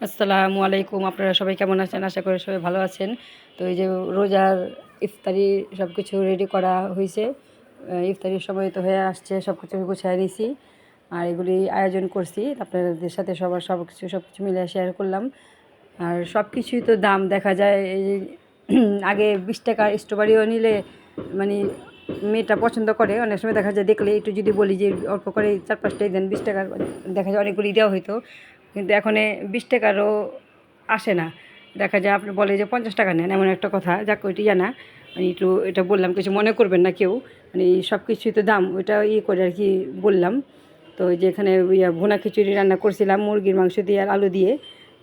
আসসালামু আলাইকুম। আপনারা সবাই কেমন আছেন? আশা করি সবাই ভালো আছেন। তো এই যে রোজার ইফতারি সব কিছু রেডি করা হয়েছে ইফতারির সময় তো হয়ে আসছে সব কিছু গুছিয়ে নিয়েছি আর এগুলি আয়োজন করছি। আপনাদের সাথে সবার সব কিছু সব কিছু মিলে শেয়ার করলাম। আর সব কিছুই তো দাম দেখা যায়। এই আগে বিশ টাকার স্ট্রবেরিও নিলে মানে মেয়েটা পছন্দ করে, অনেক সময় দেখা যায় দেখলে একটু যদি বলি যে অল্প করে চার পাঁচটাই দেন, বিশ টাকার দেখা যায় অনেকগুলি দেওয়া হইতো। কিন্তু এখন বিশ টাকারও আসে না। দেখা যায় আপনি বলে যে পঞ্চাশ টাকা নেন, এমন একটা কথা। যাক, ওইটি জানা। মানে একটু এটা বললাম, কিছু মনে করবেন না কেউ। মানে সব কিছুই তো দাম, ওইটা ইয়ে করে আর কি বললাম। তো ওই যে এখানে ইয়া ভুনা খিচুড়ি রান্না করছিলাম, মুরগির মাংস দিয়ে আর আলু দিয়ে।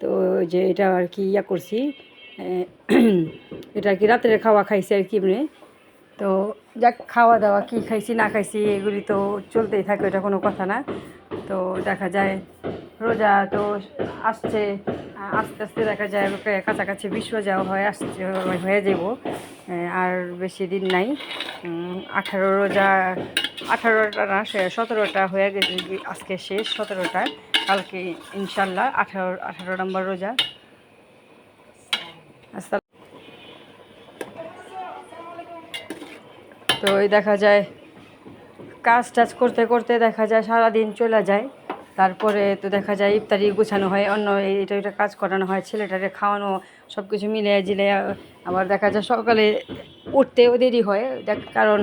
তো যে এটা আর কি ইয়া করছি এটা আর কি রাত্রে খাওয়া খাইছি আর কি এমনি। তো যাক, খাওয়া দাওয়া কী খাইছি না খাইছি, এগুলি তো চলতেই থাকে এটা কোনো কথা না। তো দেখা যায় রোজা তো আসছে, আস্তে আস্তে দেখা যায় কাছাকাছি বিশ রোজাও হয়ে, আসছে, হয়ে যাব। আর বেশি দিন নাই। আঠারো রোজা, আঠারোটা না সতেরোটা হয়ে গেছে, আজকে শেষ সতেরোটা, কালকে ইনশাল্লাহ আঠারো আঠারো নম্বর রোজা। তো ওই দেখা যায়, কাজ টাজ করতে করতে দেখা যায় সারাদিন চলে যায়। তারপরে তো দেখা যায় ইফতারি গুছানো হয়, অন্য এটা এটা কাজ করানো হয়, ছেলেটারে খাওয়ানো সব কিছু মিলে জিলে আবার দেখা যায় সকালে উঠতেও দেরি হয়, দেখ কারণ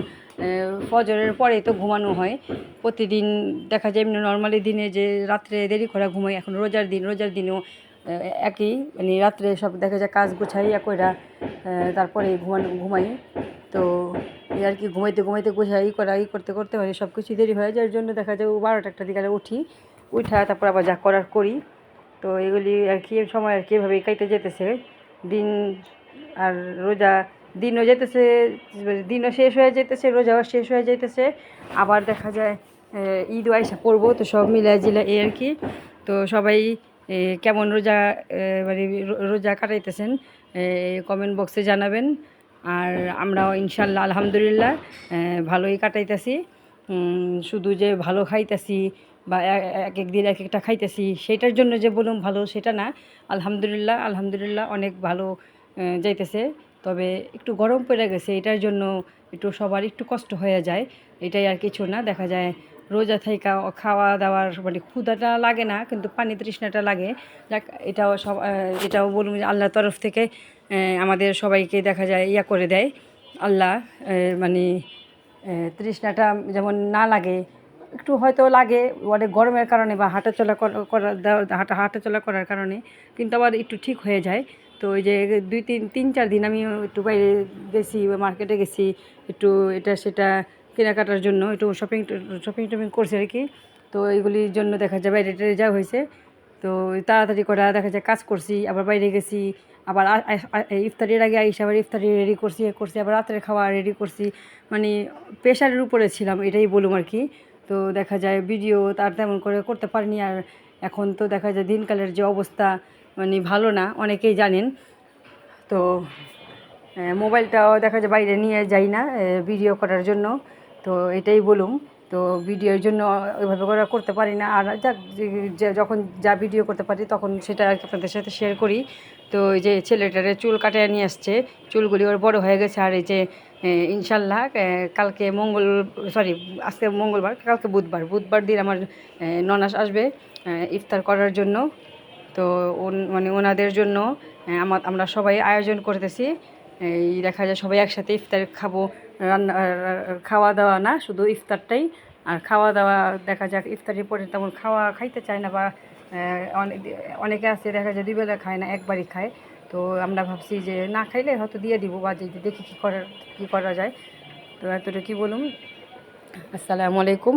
ফজরের পরে তো ঘুমানো হয়। প্রতিদিন দেখা যায় এমনি নর্মালি দিনে যে রাত্রে দেরি করে ঘুমাই, এখন রোজার দিন, রোজার দিনেও একই মানে রাত্রে সব দেখা যায় কাজ গুছাই, ইয়া কইরা তারপরে ঘুমানো, ঘুমাই। তো এই আর কি, ঘুমাইতে ঘুমাইতে গোছাই করা, ই করতে করতে মানে সব কিছু দেরি হয়ে, যার জন্য দেখা যায় বারোটা একটা দিকে উঠি। উঠা, তারপর আবার যা করার করি। তো এগুলি আর কি সময় আর কি এভাবে কাইতে যেতেছে। দিন আর রোজা, দিনও যেতেছে, দিনও শেষ হয়ে যেতেছে, রোজাও শেষ হয়ে যেতেছে। আবার দেখা যায় ঈদ আইসা পড়ব, তো সব মিলে জিলা এই আর কি। তো সবাই কেমন রোজা মানে রোজা কাটাইতেছেন কমেন্ট বক্সে জানাবেন। আর আমরাও ইনশাল্লাহ আলহামদুলিল্লাহ ভালোই কাটাইতেছি। শুধু যে ভালো খাইতেছি বা এক এক দিন এক একটা খাইতেছি, সেটার জন্য যে বলুন ভালো, সেটা না। আলহামদুলিল্লাহ আলহামদুলিল্লাহ অনেক ভালো যাইতেছে। তবে একটু গরম পড়ে গেছে, এটার জন্য একটু সবার একটু কষ্ট হয়ে যায়, এটাই আর কিছু না। দেখা যায় রোজা থাইকা খাওয়া দাওয়ার মানে ক্ষুদাটা লাগে না, কিন্তু পানি তৃষ্ণাটা লাগে। যাক, এটাও সব এটাও বলুন যে আল্লাহর তরফ থেকে আমাদের সবাইকে দেখা যায় ইয়া করে দেয়। আল্লাহ মানে তৃষ্ণাটা যেমন না লাগে একটু হয়তো লাগে অনেক গরমের কারণে বা হাঁটা চলা কর- করার হাঁটা হাঁটা চলা করার কারণে, কিন্তু আবার একটু ঠিক হয়ে যায়। তো ওই যে দুই তিন তিন, চার দিন আমি একটু বাইরে গেছি মার্কেটে গেছি, একটু এটা, সেটা কেনাকাটার জন্য, একটু শপিং শপিং টপিং করছি আর কি। তো এইগুলির জন্য দেখা যায় বাইরে টাইরে যাওয়া হয়েছে। তো তাড়াতাড়ি করা দেখা যায় কাজ করছি, আবার বাইরে গেছি, আবার ইফতারির আগে আইসা আবার ইফতারি রেডি করছি এ করছি, আবার রাতের খাওয়া রেডি করছি। মানে প্রেশারের উপরে ছিলাম, এটাই বলুম আর কি। তো দেখা যায় ভিডিও তার তেমন করে করতে পারিনি আর এখন তো দেখা যায় দিনকালের যে অবস্থা মানে ভালো না, অনেকেই জানেন। তো মোবাইলটাও দেখা যায় বাইরে নিয়ে যাই না ভিডিও করার জন্য। তো এটাই বলুম তো ভিডিওর জন্য ওইভাবে করে করতে পারি না। আর যাক যখন যা ভিডিও করতে পারি তখন সেটা আর কি আপনাদের সাথে শেয়ার করি। তো এই যে ছেলেটারে চুল কাটিয়ে নিয়ে আসছে, চুলগুলি ওর বড় হয়ে গেছে আর এই যে ইনশাল্লাহ কালকে মঙ্গল সরি আজকে মঙ্গলবার, কালকে বুধবার। বুধবার দিন আমার ননাস আসবে ইফতার করার জন্য। তো মানে ওনাদের জন্য আমার আমরা সবাই আয়োজন করতেছি। এই দেখা যায় সবাই একসাথে ইফতার খাব, রান্না খাওয়া দাওয়া না, শুধু ইফতারটাই। আর খাওয়া দাওয়া দেখা যাক, ইফতারের পরে তেমন খাওয়া খাইতে চায় না বা অনেকে আছে দেখা যায় দুবেলা খায় না, একবারই খায়। তো আমরা ভাবছি যে না খাইলে হয়তো দিয়ে দিব বা যে দেখি কী করার কী করা যায়। তো এতটা কী বলুন। আসসালামু আলাইকুম।